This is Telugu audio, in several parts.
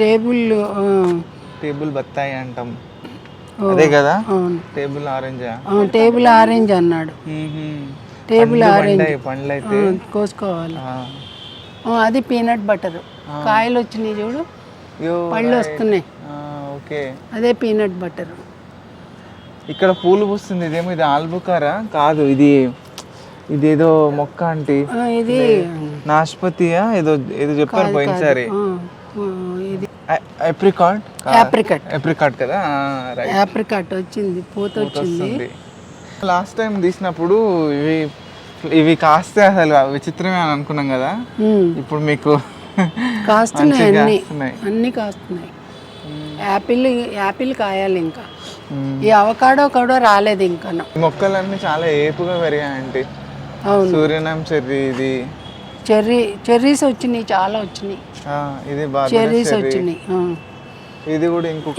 టేబుల్ టేబుల్ బత్తాయి అంటాం. అదే కదా? టేబుల్ ఆరెంజా టేబుల్ ఆరెంజ్ అన్నాడు. Table orange. పండ్లు అయితే కోసుకోవాలి. అది పీనట్ బటర్. కాయలు వచ్చినాయి చూడు. పళ్ళు వస్తున్నాయి. ఓకే. అదే పీనట్ బటర్. ఇక్కడ పూలు పూస్తుంది. ఇదేమో ఇది ఆల్బుకారా? కాదు ఇది ఇదేదో మొక్క అంటే ఇది నాష్పతియా ఏదో ఏదో చెప్పారు పోయినసారి. ఎప్రికాట్ యాప్రికట్ ఎప్రికాట్ కదా? రైట్ యాప్రికట్ వచ్చింది పూత వచ్చింది. లాస్ట్ టైం తీసినప్పుడు ఇవి ఇవి కాస్తే అసలు విచిత్రమే అని అనుకున్నాం కదా. ఇప్పుడు మీకు కాస్తున్నాయి అన్ని. అన్ని కాస్తున్నాయి. యాపిల్ యాపిల్ కాయాలి ఇంకా. ఈ అవకాడో కూడా రాలేదు ఇంకా. మొక్కలన్నీ చాలా ఏపుగా పెరిగాయండి. అవును. సూర్యనాం చెర్రీ ఇది. చెర్రీ చెర్రీస్ వచ్చినాయి చాలా వచ్చినాయి. ఇది చెర్రీస్ వచ్చినాయి. ఇది కూడా ఇంకొక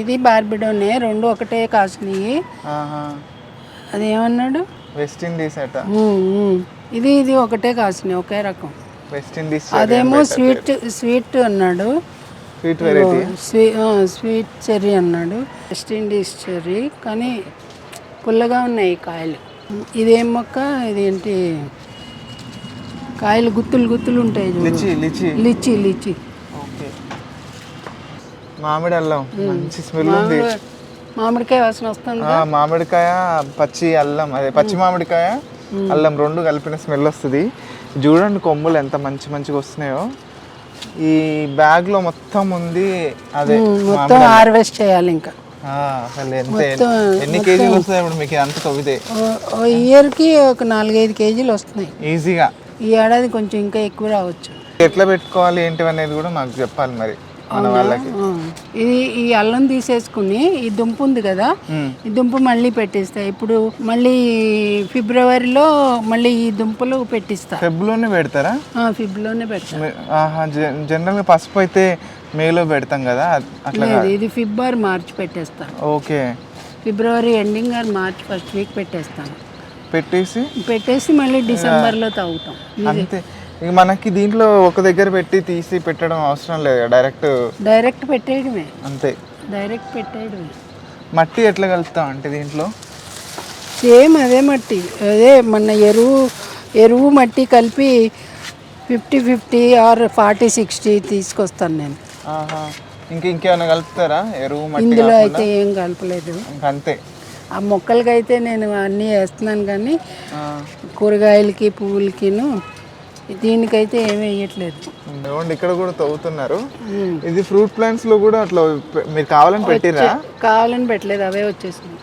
ఇది బార్బిడోనే రెండు ఒకటే కాసినాయి. అది ఏమన్నాడు వెస్ట్ ఇండీస్ అట. ఇది ఇది ఒకటే కాసినాయి ఒకే రకం. వెస్ట్ ఇండీస్ అదేమో స్వీట్ స్వీట్ అన్నాడు. స్వీట్ వెరైటీ స్వీట్ చెర్రీ అన్నాడు. వెస్ట్ ఇండీస్ చెర్రీ కానీ పుల్లగా ఉన్నాయి కాయలు. ఇదేం మొక్క? ఇదేంటి? కాయలు గుత్తులు గుత్తులు ఉంటాయి litchi litchi. Litchi litchi. Okay. మామిడి అల్లం. మంచి స్మెల్ ఉంది. మామిడి- మామిడికాయ వాసన వస్తుంది? మామిడికాయ పచ్చి అల్లం అదే పచ్చి మామిడికాయ అల్లం రెండు కలిపిన స్మెల్ వస్తుంది. చూడండి కొమ్ములు ఎంత మంచి మంచిగా వస్తున్నాయో. ఈ బ్యాగ్లో మొత్తం ఉంది అదే మొత్తం హార్వెస్ట్ చేయాలి ఇంకా. ఆ, అసలు ఎంత ఎన్ని కేజీలు వస్తాయి ఇప్పుడు మీకు అంత తవ్వితే. ఓ ఇయర్కి ఒక నాలుగైదు కేజీలు వస్తున్నాయి. ఈజీగా. ఈ ఏడాది కొంచెం ఇంకా ఎక్కువ రావచ్చు. ఎట్లా పెట్టుకోవాలి ఏంటి అనేది కూడా మాకు చెప్పాలి మరి మన వాళ్ళకి. ఆ, ఇది ఈ అల్లం తీసేసుకుని ఈ దుంప ఉంది కదా. ఈ దుంప మళ్ళీ పెట్టిస్తా. ఇప్పుడు మళ్ళీ ఫిబ్రవరిలో మళ్ళీ ఈ దుంపలు పెట్టిస్తా. ఫెబ్లోనే పెడతారా? ఫిబ్లోనే పెడతా. మీ- ఆహా జ- జనరల్గా పసుపు అయితే మేలో పెడతాం కదా అట్లా ఇది ఫిబ్రవరి మార్చ్ పెట్టేస్తా. Okay. February ending or March first week పెట్టేస్తాను. పెట్టేసి పెట్టేసి మళ్ళీ డిసెంబర్లో తాగుతాం. అంతే. ఇక మనకి దీంట్లో ఒక దగ్గర పెట్టి తీసి పెట్టడం అవసరం లేదు డైరెక్ట్ డైరెక్ట్ పెట్టేయడమే. అంతే. డైరెక్ట్ పెట్టేయడమే. మట్టి ఎట్లా కలుపుతాం అంటే దీంట్లో? సేమ్ అదే మట్టి. అదే మన ఎరువు ఎరువు మట్టి కలిపి fifty fifty or forty sixty తీసుకొస్తాను నేను. ఆహా. ఇంకా ఇంకేమైనా కలుపుతారా? ఎరువు మట్టి ఇందులో? అయితే ఏం కలపలేదు. అంతే. ఆ మొక్కలకైతే నేను అన్నీ వేస్తున్నాను కానీ కూరగాయలకి పువ్వులకిను దీనికైతే ఏమీ వేయట్లేదు. ఇక్కడ కూడా తవ్వుతున్నారు. ఇది ఫ్రూట్ ప్లాంట్స్లో కూడా అట్లా మీరు కావాలని పెట్టిరా? కావాలని పెట్టలేదు అవే వచ్చేసింది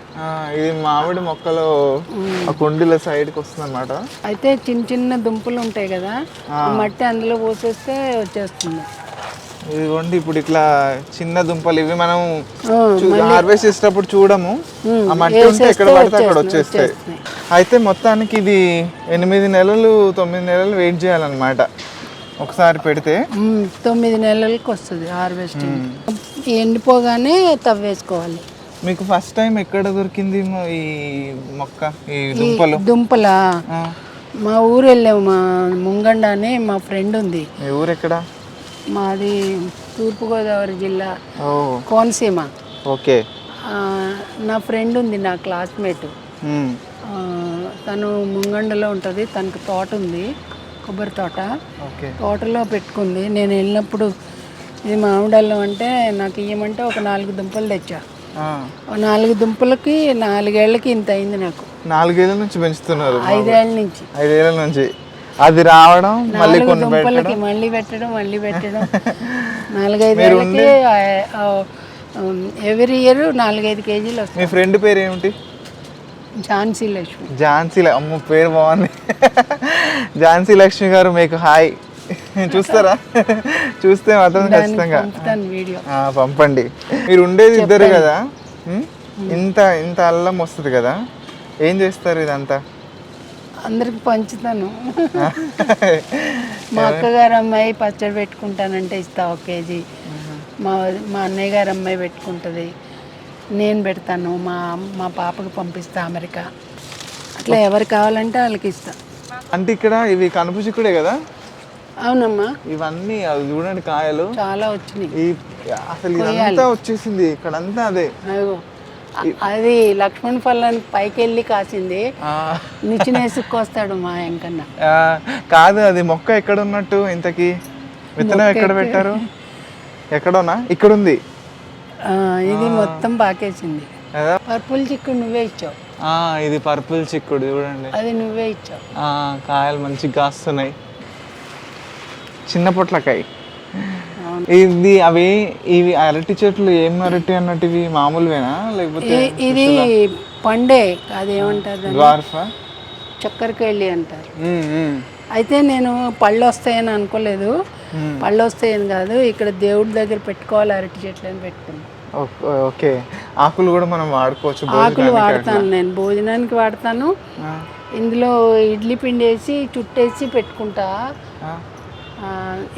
ఇది మామిడి మొక్కలు ఆ కుండీల సైడ్కి వస్తుంది అనమాట అయితే చిన్న చిన్న దుంపలు ఉంటాయి కదా మట్టి అందులో పోసేస్తే వచ్చేస్తుంది. ఇదిగోండి ఇప్పుడు ఇట్లా చిన్న దుంపలు ఇవి మనం హార్వెస్ట్ చేసేటప్పుడు చూడము. ఆ మట్టి ఉంటే ఎక్కడ పడితే అక్కడ వచ్చేస్తాయి. అయితే మొత్తానికి ఇది ఎనిమిది నెలలు తొమ్మిది నెలలు వెయిట్ చేయాలన్నమాట. ఒకసారి పెడితే. తొమ్మిది నెలలకి వస్తుంది హార్వెస్టింగ్. ఎండిపోగానే తవ్వేసుకోవాలి. మీకు ఫస్ట్ టైం ఎక్కడ దొరికింది ఈ మొక్క ఈ దుంపలు? దుంపల? మా ఊరు వెళ్ళాము మా ముంగండ అని మా ఫ్రెండ్ ఉంది. ఊరు ఎక్కడ? మాది తూర్పుగోదావరి జిల్లా కోనసీమ. ఓకే. నా ఫ్రెండ్ ఉంది నా క్లాస్మేట్. తను ముంగండలో ఉంటుంది తనకు తోట ఉంది కొబ్బరి తోట. ఓకే. తోటలో పెట్టుకుంది. నేను వెళ్ళినప్పుడు ఇది మామిడల్లం అంటే నాకు ఇయ్యమంటే ఒక నాలుగు దుంపలు తెచ్చా. నాలుగు దుంపలకి నాలుగేళ్ళకి ఇంత అయింది నాకు. నాలుగేళ్ళ నుంచి పెంచుతున్నారు ఐదేళ్ళ నుంచి. ఐదేళ్ళ నుంచి. అది రావడం మళ్ళీ కొన్ని దుంపలకి మళ్ళీ పెట్టడం మళ్ళీ పెట్టడం. నాలుగైదేళ్ళకి ఎవ్రీ ఇయర్ నాలుగైదు కేజీలు వస్తాయి. మీ ఫ్రెండ్ పేరు ఏమిటి ఝాన్సీ లక్ష్మి. ఝాన్సీ అమ్మ పేరు బాగుంది. ఝాన్సీ లక్ష్మి గారు మీకు హాయ్. చూస్తారా? చూస్తే మాత్రం ఖచ్చితంగా. పంపండి. మీరు ఉండేది ఇద్దరు కదా? ఇంత ఇంత అల్లం వస్తుంది కదా? ఏం చేస్తారు ఇదంతా? అందరికి పంచుతాను. మా అక్కగారు అమ్మాయి పచ్చడి పెట్టుకుంటానంటే ఇస్తా ఒక కేజీ. మా మా అన్నయ్య గారు అమ్మాయి పెట్టుకుంటుంది. నేను పెడతాను. మా మా పాపకి పంపిస్తా అమెరికా. అట్లా ఎవరు కావాలంటే వాళ్ళకి ఇస్తా. అంటే ఇక్కడ ఇవి కనుపు చిక్కుడే కదా? అవునమ్మా. ఇవన్నీ అవి చూడండి కాయలు. చాలా వచ్చినాయి. అసలు ఇదంతా వచ్చేసింది. ఇక్కడంతా అదే. అది లక్ష్మణ్ ఫలానికి పైకి వెళ్ళి కాసింది నిచ్చినేసుకొస్తాడు మా ఎంకన్నా కాదు అది మొక్క ఎక్కడ ఉన్నట్టు ఇంతకి? విత్తనం ఎక్కడ పెట్టారు? ఎక్కడోనా? ఇక్కడ ఉంది ఇది మొత్తం పాకేసింది? పర్పుల్ చిక్కుడు నువ్వే ఇచ్చావు. ఇది పర్పుల్ చిక్కుడు చూడండి. అది నువ్వే ఇచ్చావు. కాయలు మంచిగా కాస్తున్నాయి. చిన్న పొట్లకాయ. ఇది అవి ఇవి అరటి చెట్లు ఏం అరటి అన్నట్టు ఇవి మామూలువేనా? లేకపోతే ఇది పండే అదేమంటారు దాన్ని? డ్వార్ఫా? చక్కెరకేళి అంటారు. అయితే నేను పళ్ళు వస్తాయని అనుకోలేదు. పళ్ళు వస్తాయని కాదు ఇక్కడ దేవుడి దగ్గర పెట్టుకోవాలి అరటి చెట్లు అని పెట్టుకున్నాను ఓకే ఆకులు కూడా మనం వాడుకోవచ్చు ఆకులు వాడతాను నేను భోజనానికి వాడతాను. ఇందులో ఇడ్లీ పిండి వేసి చుట్టేసి పెట్టుకుంటా.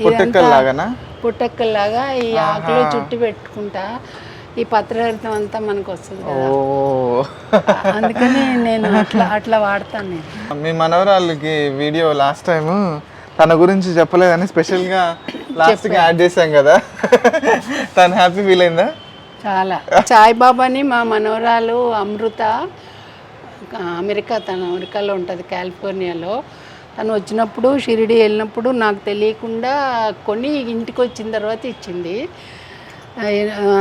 పొట్టెక్కల్లాగానా పుట్టక్కల్లాగా ఈ ఆకులో చుట్టి పెట్టుకుంటా. ఈ పత్రహరితం అంతా మనకు వస్తుంది అందుకని నేను అట్లా అట్లా వాడతాను నేను. మీ మనవరాళ్ళకి వీడియో లాస్ట్ టైం తన గురించి చెప్పలేదని స్పెషల్గా లాస్ట్కి యాడ్ చేశాం కదా. తను హ్యాపీ ఫీల్ అయిందా? చాలా. సాయిబాబాని మా మనవరాలు అమృత అమెరికా తను అమెరికాలో ఉంటుంది కాలిఫోర్నియాలో. తను వచ్చినప్పుడు షిరిడి వెళ్ళినప్పుడు నాకు తెలియకుండా కొని ఇంటికి వచ్చిన తర్వాత ఇచ్చింది.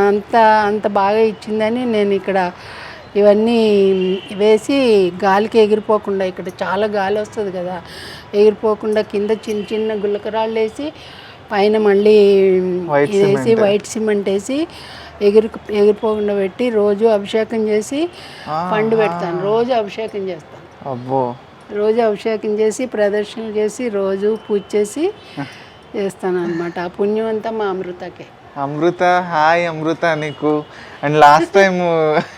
అంత అంత బాగా ఇచ్చిందని నేను ఇక్కడ ఇవన్నీ వేసి గాలికి ఎగిరిపోకుండా ఇక్కడ చాలా గాలి వస్తుంది కదా ఎగిరిపోకుండా కింద చిన్న చిన్న గుల్లకరాళ్ళు వేసి పైన మళ్ళీ వేసి వైట్ సిమెంట్ వేసి ఎగిరి ఎగిరిపోకుండా పెట్టి రోజు అభిషేకం చేసి పండు పెడతాను. రోజు అభిషేకం చేస్తాను. అబ్బో. రోజు అభిషేకం చేసి ప్రదర్శనలు చేసి రోజు పూజ చేసి చేస్తాను అనమాట ఆ పుణ్యం అంతా మా అమృతకే. అమృత హాయ్ అమృత నీకు. అండ్ లాస్ట్ టైం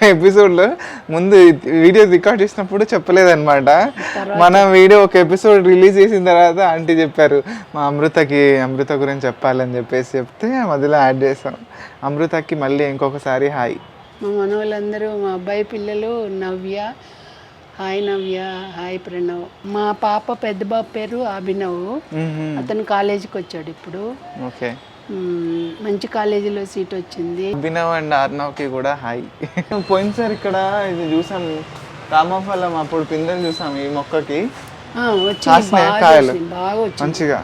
ఎపిసోడ్లో ముందు వీడియో రికార్డ్ చేసినప్పుడు చెప్పలేదన్నమాట. మన వీడియో ఒక ఎపిసోడ్ రిలీజ్ చేసిన తర్వాత ఆంటీ చెప్పారు మా అమృతకి అమృత గురించి చెప్పాలని చెప్పేసి చెప్తే మధ్యలో యాడ్ చేసాం అమృతకి మళ్ళీ ఇంకొకసారి హాయ్. మా మనవాళ్ళందరూ మా అబ్బాయి పిల్లలు నవ్య హాయ్ నవ్య హాయ్ ప్రణవ్. మా పాప పెద్ద బాబు పేరు అభినవ్. అతను కాలేజీకి వచ్చాడు ఇప్పుడు. ఓకే. మంచి కాలేజీలో సీట్ వచ్చింది. అభినవ్ అండ్ ఆర్నవ్కి కూడా హాయ్. పోయినసారి ఇక్కడ ఇది చూసాం. రామఫలం అప్పుడు పిందెలు చూసాం ఈ మొక్కకి. కాయలు? మంచిగా.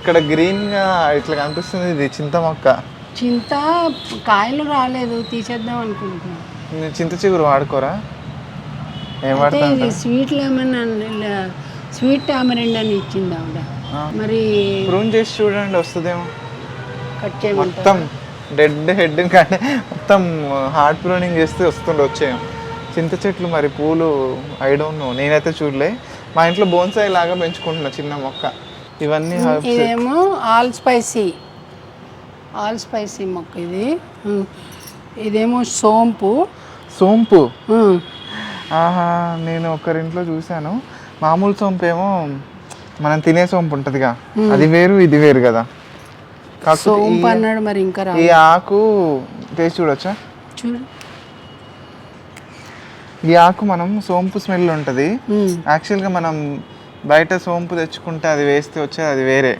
ఇక్కడ గ్రీన్గా ఇట్లా కనిపిస్తుంది ఇది చింత మొక్క. చింత కాయలు రాలేదు. తీసేద్దాం అనుకుంటున్నాను చింత చిగురు వాడుకోరా? ఇది స్వీట్ లెమన్ స్వీట్ టామరెండ్ అని ఇచ్చింది ఆవిడ. మరి ప్రూన్ చేసి చూడండి వస్తుందేమో. కట్ చేయమంటారు మొత్తం డెడ్ హెడ్ కానీ మొత్తం హార్ట్ ప్రూనింగ్ చేస్తే వస్తుండే వచ్చేయం. చింత చెట్లు మరి పూలు ఐ డోంట్ నో నేనైతే చూడలే. మా ఇంట్లో బోన్సాయి లాగా పెంచుకుంటున్నా చిన్న మొక్క. ఇవన్నీ herbs. ఇదేమో ఆల్ స్పైసీ. ఆల్ స్పైసీ మొక్క ఇది. ఉమ్. ఇదేమో సోంపు. సోంపు? ఉమ్. ఆహా నేను ఒకరింట్లో చూశాను. మామూలు సోంపు ఏమో మనం తినే సోంపు ఉంటుందిగా అది వేరు ఇది వేరు కదా. సోంపు అన్నాడు మరి ఇంకా ఈ ఆకు టేస్ట్ చూడొచ్చా? చూడు. ఈ ఆకు మనం సోంపు స్మెల్ ఉంటుంది. యాక్చువల్గా మనం బయట సోంపు తెచ్చుకుంటే అది వేస్తే వచ్చేది అది వేరే.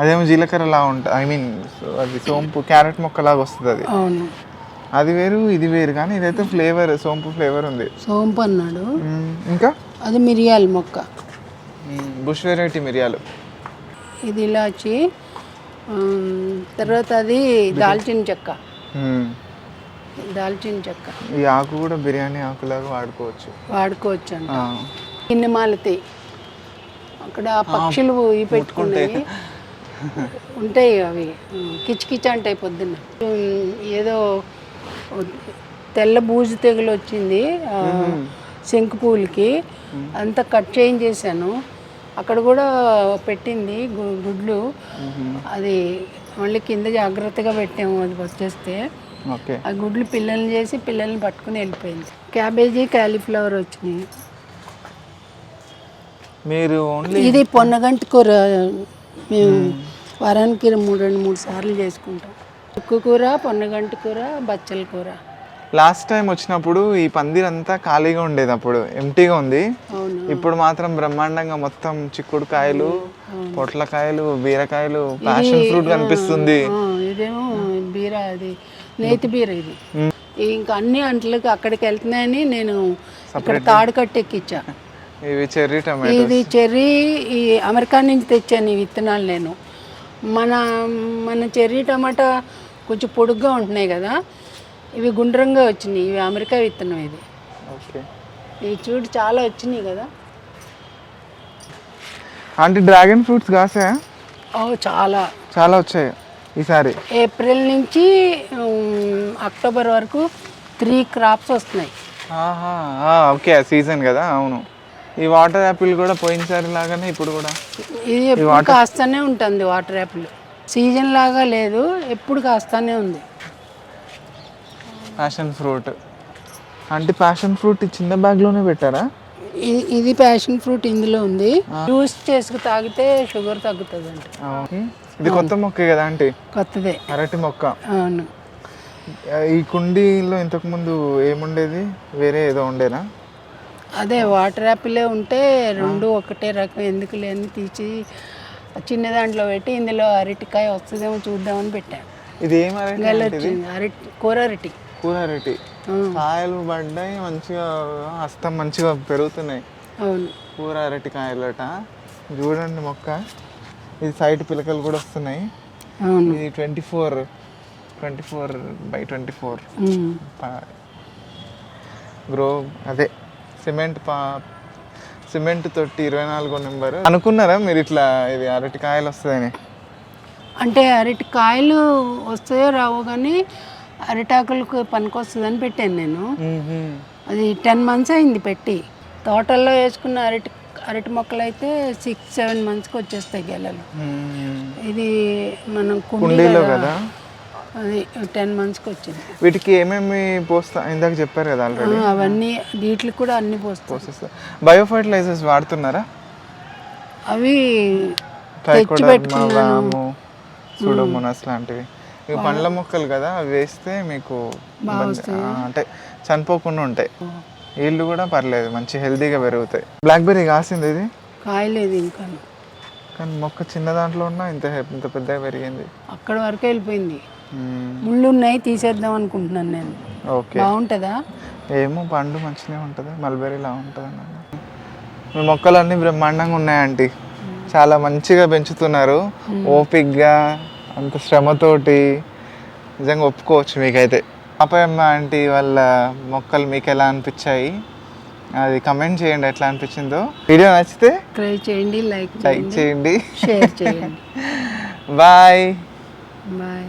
అదేమో జీలకర్రలా ఉంటుంది ఐ మీన్ అది సోంపు క్యారెట్ మొక్కలాగా వస్తుంది అది. అది వేరు ఇది వేరు కానీ ఇదైతే ఫ్లేవర్ సోంపు ఫ్లేవర్ ఉంది. సోంపు అన్నాడు. ఇంకా? అది మిరియాల మొక్క. బుష్ వెరైటీ మిరియాలు. ఇది ఇలాచి తర్వాత అది దాల్చిన చెక్క. దాల్చిన చెక్క. ఈ ఆకు కూడా బిర్యానీ ఆకులాగా వాడుకోవచ్చు. వాడుకోవచ్చు అంట. ఆ. కింద మాలతి. అక్కడ పక్షులు ఇవి పెట్టుకున్నాయి ఉంటాయి అవి. కిచకిచ అంటాయి పొద్దున్న. ఏదో తెల్ల బూజు తెగులు వచ్చింది శంకు పువ్వులకి. అంతా కట్ చేయించేసాను అక్కడ కూడా పెట్టింది గుడ్లు. అది మళ్ళీ కింద జాగ్రత్తగా పెట్టాము అది వచ్చేస్తే ఆ గుడ్లు పిల్లల్ని చేసి పిల్లల్ని పట్టుకుని వెళ్ళిపోయింది. క్యాబేజీ క్యాలీఫ్లవర్ వచ్చినాయి. మీరు ఇది పొన్నగంటి కూర. మేము వారానికి మూడు రెండు మూడు సార్లు చేసుకుంటాం. ఉక్కు కూర పొన్నగంటి కూర బచ్చల కూర. లాస్ట్ టైం వచ్చినప్పుడు ఈ పందిరంతా ఖాళీగా ఉండేది అప్పుడు ఎంటీగా ఉంది. ఇప్పుడు మాత్రం బ్రహ్మాండంగా మొత్తం చిక్కుడుకాయలు పొట్లకాయలు బీరకాయలు ప్యాషన్ ఫ్రూట్ కనిపిస్తుంది. ఇదేమో బీర అది నేతి బీర ఇది. ఇంకా అన్ని అంట్లకి అక్కడికి వెళ్తున్నాయని నేను ఇక్కడ తాడు కట్టి ఎక్కిచ్చా ఇవి చెర్రీ టమాటో ఇది చెర్రీ ఈ అమెరికా నుంచి తెచ్చాను ఈ విత్తనాలు నేను. మన మన చెర్రీ టమాటా కొంచెం పొడుగ్గా ఉంటున్నాయి కదా. ఇవి గుండ్రంగా వచ్చినాయి. ఇవి అమెరికా విత్తనం ఇది. ఓకే. ఇవి చూడు చాలా వచ్చినాయి కదా. అంటే డ్రాగన్ ఫ్రూట్స్ కాసాయా? ఓ చాలా. చాలా వచ్చాయి ఈసారి. ఏప్రిల్ నుంచి అక్టోబర్ వరకు త్రీ క్రాప్స్ వస్తున్నాయి. ఓకే సీజన్ కదా అవును. ఈ వాటర్ యాపిల్ కూడా పోయినసారి లాగానే ఇప్పుడు కూడా. ఇది కాస్తానే ఉంటుంది వాటర్ యాపిల్. సీజన్ లాగా లేదు ఎప్పుడు కాస్తానే ఉంది. ప్యాషన్ ఫ్రూట్ అంటే ప్యాషన్ ఫ్రూట్ చిన్న బ్యాగ్లోనే పెట్టారా? ఇది ఇది ప్యాషన్ ఫ్రూట్ ఇందులో ఉంది. జ్యూస్ చేసుకు తాగితే షుగర్ తగ్గుతుంది అంట అవును. ఇది కొత్త మొక్కే కదా అంటే కొత్తదే. అరటి మొక్క. అవును. ఈ కుండీలో ఇంతకుముందు ఏముండేది? వేరే ఏదో ఉండేనా? అదే వాటర్ యాపిలే ఉంటే రెండు ఒకటే రకం ఎందుకు లేని తీసి చిన్న దాంట్లో పెట్టి ఇందులో అరటికాయ వస్తుందేమో చూద్దామని పెట్టాను ఇది ఏం అరటి వెళ్ళొచ్చింది అరటి కూర అరటి. కూర అరటి. కాయలు పడ్డాయి మంచిగా హస్తం మంచిగా పెరుగుతున్నాయి. అవును. కూర అరటి కాయలట. చూడండి మొక్క. ఇది సైడ్ పిలకలు కూడా వస్తున్నాయి. అవును. ఇది twenty four twenty four by twenty four. Um. Grow అదే సిమెంట్ పా సిమెంట్ తొట్టి ఇరవై నాలుగో నెంబర్. అనుకున్నారా మీరు ఇట్లా ఇది అరటి కాయలు వస్తుందని అంటే అరటి కాయలు వస్తాయో రావో కానీ అరిటాకులకు పనికొస్తుందని పెట్టాను నేను. అది టెన్ మంత్స్ అయింది పెట్టి. తోటల్లో వేసుకున్న అరటి అరటి మొక్కలు అయితే సిక్స్ సెవెన్ మంత్స్కి వచ్చేస్తాయి గెలలు. ఇది మనం కుండీ కుండీలో కదా? అది టెన్ మంత్స్కి వచ్చింది. వీటికి ఏమేమి పోస్తా ఇందాక చెప్పారు కదా ఆల్రెడీ అవన్నీ వీటికి కూడా అన్ని పోస్తాం. పోసేస్తా. బయో ఫర్టిలైజర్స్ వాడుతున్నారా? అవి ట్రైకోడర్మా వాము సూడోమోనాస్ లాంటివి. ఇవి పండ్ల మొక్కలు కదా అవి వేస్తే మీకు ఇబ్బంది- ఆ, అంటే చనిపోకుండా ఉంటాయి. వీళ్ళు కూడా పర్లేదు మంచి హెల్తీగా పెరుగుతాయి. బ్లాక్బెర్రీ కాసింది ఇది? కాయలేదు ఇంకా. కానీ మొక్క చిన్న దాంట్లో ఉన్నా ఇంత ఇంత పెద్దగా పెరిగింది. అక్కడ వరకు వెళ్ళిపోయింది. ముళ్ళు ఉన్నాయి తీసేద్దాం అనుకుంటున్నాను నేను. ఓకే. బాగుంటుందా? ఏమో పండు మంచిగా ఉంటుంది. మల్బెర్రీలా ఉంటుంది అన్న మీ మొక్కలన్నీ బ్రహ్మాండంగా ఉన్నాయి ఆంటీ. చాలా మంచిగా పెంచుతున్నారు. ఓపిక్గా అంత శ్రమతోటి. నిజంగా ఒప్పుకోవచ్చు మీకైతే. పాపయ్యమ్మ ఆంటీ వాళ్ళ మొక్కలు మీకు ఎలా అనిపించాయి? అది కమెంట్ చేయండి ఎట్లా అనిపించిందో. వీడియో నచ్చితే ట్రై చేయండి లైక్ లైక్ చేయండి చేయండి. షేర్ చేయండి. బాయ్. బాయ్.